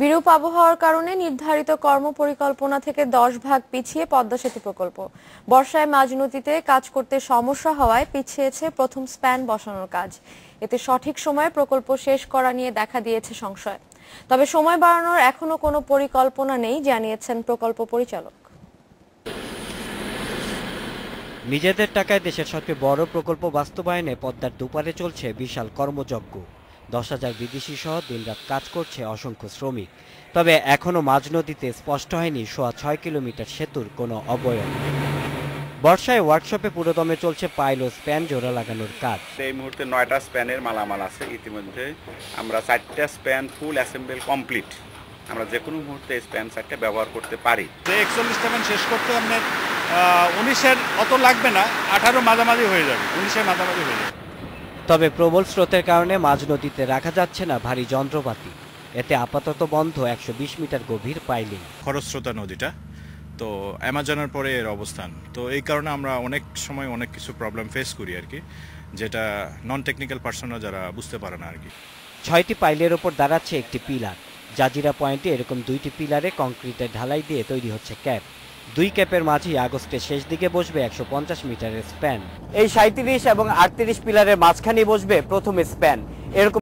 বিরূপ আবহাওয়ার কারণে নির্ধারিত কর্মপরিকল্পনা থেকে দশ ভাগ পিছিয়ে পদ্মা সেতু প্রকল্প। বর্ষায় মাঝ নদীতে কাজ করতে সমস্যা হওয়ায় পিছিয়েছে প্রথম স্প্যান বসানোর কাজ। এতে সঠিক সময়ে প্রকল্প শেষ করা নিয়ে দেখা দিয়েছে সংশয়। তবে সময় বাড়ানোর এখনও কোনো পরিকল্পনা নেই, জানিয়েছেন প্রকল্প পরিচালক। নিজেদের টাকায় দেশের সবচেয়ে বড় প্রকল্প বাস্তবায়নে পদ্মার দুপারে চলছে বিশাল কর্মযজ্ঞ। দশ হাজার বিদেশি সহ দিনরাত কাজ করছে অসংখ্য শ্রমিক। তবে এখনও মাঝ নদীতে স্পষ্ট হয়নি সোয়া ছয় কিলোমিটার সেতুর কোনো অবয়ব। বর্ষায় ওয়ার্কশপে পুরোদমে চলছে পাইল ও স্প্যান জোড়া লাগানোর কাজ। এই মুহূর্তে নয়টা স্প্যানের মালামাল আছে। ইতিমধ্যে আমরা চারটা স্প্যান ফুল অ্যাসেম্বল কমপ্লিট। আমরা যে কোনো মুহূর্তে স্প্যান চারটা ব্যবহার করতে পারি। যে একচল্লিশটা ম্যান শেষ করতে আপনার উনিশের অত লাগবে না আঠারো মাঝামাঝি হয়ে যাবে। উনিশের মাঝামাঝি হয়ে যাবে। তবে প্রবল স্রোতের কারণে মাঝ নদীতে রাখা যাচ্ছে না ভারী যন্ত্রপাতি। এতে আপাতত বন্ধ একশো বিশ মিটার গভীর পাইলিং। খরস্রোতা নদীটা তো অ্যামাজনের পরে এর অবস্থান। তো এই কারণে আমরা অনেক সময় অনেক কিছু প্রবলেম ফেস করি আর কি যেটা নন টেকনিক্যাল পার্সনরা যারা বুঝতে পারে না আর কি। ছয়টি পাইলের ওপর দাঁড়াচ্ছে একটি পিলার। জাজিরা পয়েন্টে এরকম দুইটি পিলারে কংক্রিটের ঢালাই দিয়ে তৈরি হচ্ছে ক্যাপ। দুই ক্যাপের মাঝেই আগস্টের শেষ দিকে বসবে একশো পঞ্চাশ মিটারের স্প্যান। এই সাঁত্রিশ এবং আটত্রিশ পিলারের মাঝখানে বসবে প্রথম স্প্যান। এরকম